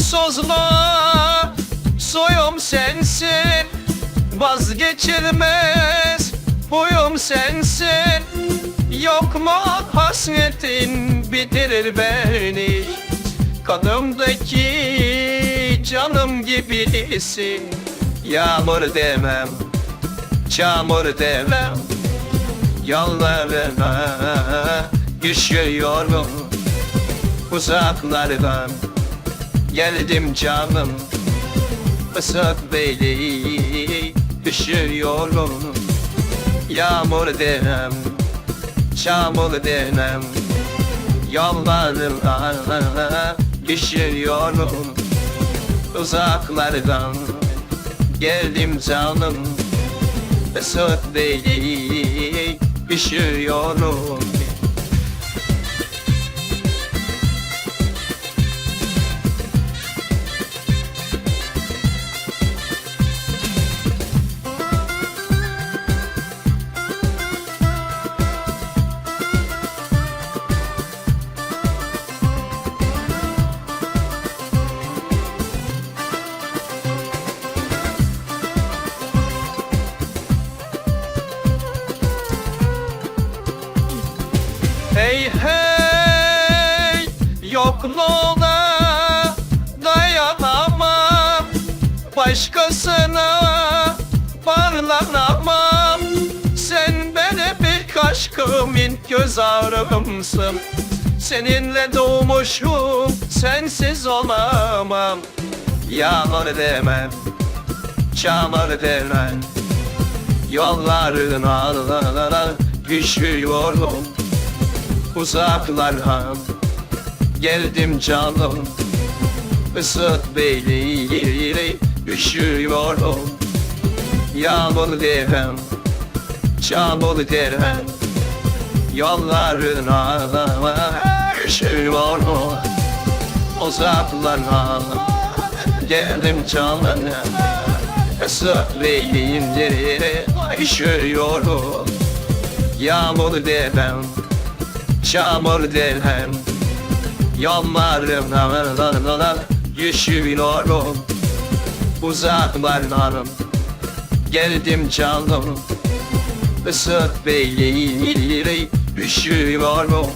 sozlu Suyum sensin Vazgeçilmez huyum sensin. Yok mu hasretin bitirir beni. Kanımdaki canım gibisin Yağmur demem, çamur demem Yollarına üşüyorum. Uzaklardan geldim canım Isık beni üşüyorum Yağmur demem, çamur demem Yollarına üşüyorum Uzaklardan geldim canım Isık beni üşüyorum Hey hey yokluğuna dayanamam. Başkasına bağlanamam Sen benim ilk aşkım ilk göz ağrımsın. Seninle doğmuşum sensiz olamam. Yağmur demem çamur demem. Yollarına düşüyorum uzaklardan Geldim canım Isıt beni Üşüyorum. Yağmur derim Çamur derim Yollarına Üşüyorum. Uzaklardan Geldim canım Isıt beni Üşüyorum. Yağmur derim Çamur derhem Yollarımdan Üşüyorum Uzaklardan Geldim canım Isıt beni Üşüyorum